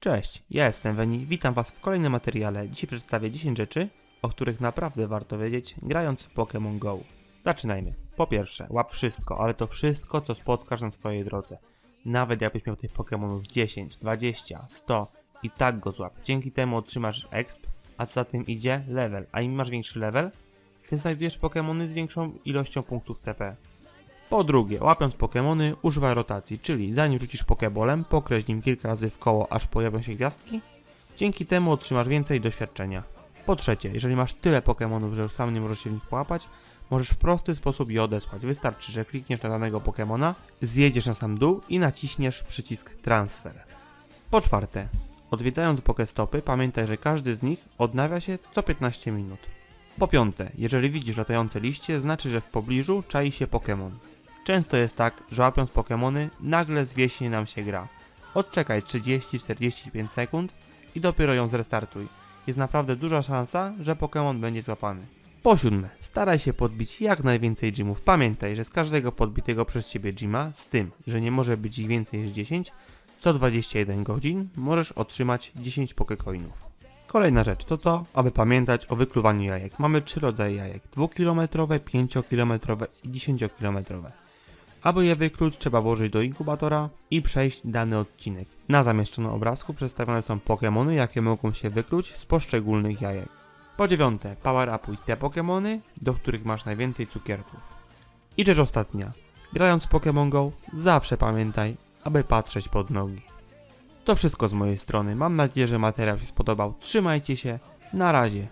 Cześć, ja jestem Weni, witam Was w kolejnym materiale. Dzisiaj przedstawię 10 rzeczy, o których naprawdę warto wiedzieć, grając w Pokémon Go. Zaczynajmy. Po pierwsze, łap wszystko, ale to wszystko, co spotkasz na swojej drodze. Nawet jakbyś miał tych Pokémonów 10, 20, 100 i tak go złap. Dzięki temu otrzymasz exp, a co za tym idzie? Level. A im masz większy level, tym znajdujesz Pokémony z większą ilością punktów CP. Po drugie, łapiąc Pokemony, używaj rotacji, czyli zanim rzucisz Pokebolem, pokreś nim kilka razy w koło, aż pojawią się gwiazdki. Dzięki temu otrzymasz więcej doświadczenia. Po trzecie, jeżeli masz tyle Pokemonów, że już sam nie możesz się w nich połapać, możesz w prosty sposób je odesłać. Wystarczy, że klikniesz na danego Pokemona, zjedziesz na sam dół i naciśniesz przycisk Transfer. Po czwarte, odwiedzając Pokestopy, pamiętaj, że każdy z nich odnawia się co 15 minut. Po piąte, jeżeli widzisz latające liście, znaczy, że w pobliżu czai się Pokémon. Często jest tak, że łapiąc Pokémony, nagle zwieśnie nam się gra. Odczekaj 30-45 sekund i dopiero ją zrestartuj. Jest naprawdę duża szansa, że Pokémon będzie złapany. Po siódme, staraj się podbić jak najwięcej gymów. Pamiętaj, że z każdego podbitego przez ciebie gyma, z tym, że nie może być ich więcej niż 10, co 21 godzin możesz otrzymać 10 Pokecoinów. Kolejna rzecz to to, aby pamiętać o wykluwaniu jajek. Mamy trzy rodzaje jajek: 2-kilometrowe, 5-kilometrowe i 10-kilometrowe. Aby je wykluć, trzeba włożyć do inkubatora i przejść dany odcinek. Na zamieszczonym obrazku przedstawione są Pokémony, jakie mogą się wykluć z poszczególnych jajek. Po dziewiąte, power upuj te Pokémony, do których masz najwięcej cukierków. I rzecz ostatnia, grając Pokémon Go, zawsze pamiętaj, aby patrzeć pod nogi. To wszystko z mojej strony. Mam nadzieję, że materiał się spodobał. Trzymajcie się. Na razie.